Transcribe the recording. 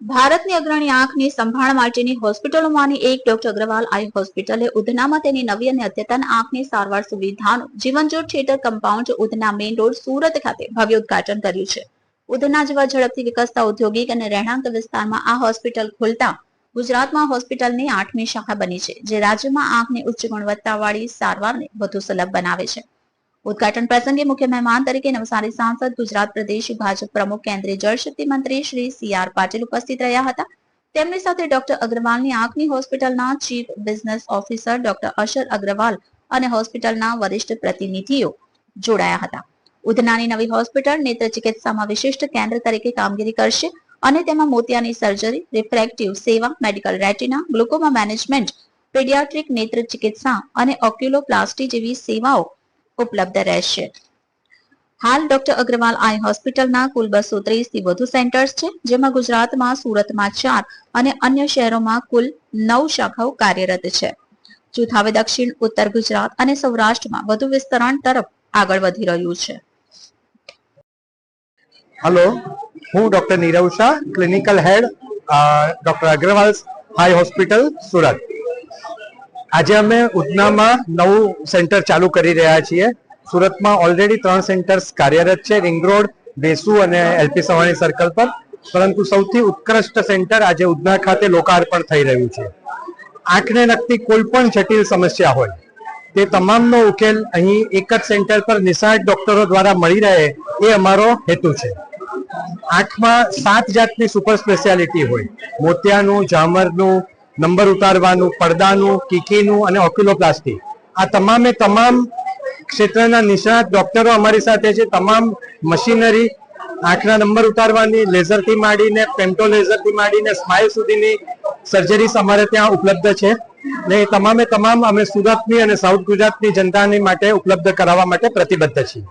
ભારતની અગ્રણી આંખની સંભાળ માટેની હોસ્પિટલોમાંની એક ડોક્ટર અગ્રવાલ આઈ હોસ્પિટલે ઉધનામાં તેની નવી અને અદ્યતન આંખની સારવાર સુવિધાનું Jeevanjyot theatre compound Udhna main road Surat ખાતે ભવ્ય ઉદઘાટન કર્યું છે. ઉધના જેવા ઝડપથી વિકસતા ઔદ્યોગિક અને રહેણાંક વિસ્તારમાં આ હોસ્પિટલ ખોલતા ગુજરાતમાં હોસ્પિટલની આઠમી શાખા બની છે, જે રાજ્યમાં આંખની ઉચ્ચ ગુણવત્તાવાળી સારવારને વધુ સુલભ બનાવે છે. ઉદ્ઘાટન પ્રસંગે મુખ્ય મહેમાન તરીકે નવસારી સાંસદ, ગુજરાત પ્રદેશ ભાજપ પ્રમુખ, કેન્દ્રીય જળશક્તિ મંત્રી શ્રી સી આર પાટીલ ઉપસ્થિત રહ્યા હતા. તેમની સાથે ડોક્ટર અગ્રવાલની આંખની હોસ્પિટલના chief business officer doctor Ashar Agarwal અને હોસ્પિટલના વરિષ્ઠ પ્રતિનિધિઓ જોડાયા હતા. ઉધનાની નવી હોસ્પિટલ નેત્ર ચિકિત્સામાં વિશિષ્ટ કેન્દ્ર તરીકે કામગીરી કરશે અને તેમાં મોતિયાની સર્જરી, રિફ્રેક્ટિવ સેવા, medical retina, glaucoma management, paediatric નેત્ર ચિકિત્સા અને ઓક્યુલોપ્લાસ્ટી જેવી સેવાઓ ઉપલબ્ધ રહેશે. હાલ ડોક્ટર અગ્રવાલ આઈ હોસ્પિટલના કુલ બસો ત્રીસથી વધુ સેન્ટર્સ છે, જેમાં ગુજરાતમાં, સુરતમાં ચાર અને અન્ય શહેરોમાં કુલ નવ શાખાઓ કાર્યરત છે. જૂથ હવે દક્ષિણ, ઉત્તર ગુજરાત અને સૌરાષ્ટ્રમાં વધુ વિસ્તરણ તરફ આગળ વધી રહ્યું છે. હલો, હું doctor Nirav Shah, clinical head doctor Agarwal eye hospital, Surat. આજે અમે ઉધનામાં નવું સેન્ટર ચાલુ કરી રહ્યા છીએ. સુરતમાં ઓલરેડી ત્રણ સેન્ટર્સ કાર્યરત છે રિંગ રોડ બેસુ અને એલપી સવાણી સર્કલ પર. પરંતુ સૌથી ઉત્કૃષ્ટ સેન્ટર આજે ઉધના ખાતે લોકાર્પણ થઈ રહ્યું છે. આંખને લગતી કોઈ પણ જટિલ સમસ્યા હોય, તે તમામનો ઉકેલ અહીં એક જ સેન્ટર પર નિષ્ણાત ડોક્ટરો દ્વારા મળી રહે એ અમારો હેતુ છે. આંખમાં સાત જાતની સુપર સ્પેશિયાલિટી હોય, મોતિયાનું, જામરનું નંબર ઉતારવાનું, પડદાનું, કીકીનું અને ઓક્યુલોપ્લાસ્ટી. આ તમામે તમામ ક્ષેત્રના નિષ્ણાત ડોક્ટરો અમારી સાથે છે. તમામ મશીનરી આંખના નંબર ઉતારવાની, લેઝરથી માંડીને પેન્ટો લેઝરથી માંડીને સ્માઇલ સુધીની સર્જરીસ અમારે ત્યાં ઉપલબ્ધ છે. ને એ તમામે તમામ અમે સુરતની અને સાઉથ ગુજરાતની જનતાની માટે ઉપલબ્ધ કરાવવા માટે પ્રતિબદ્ધ છીએ.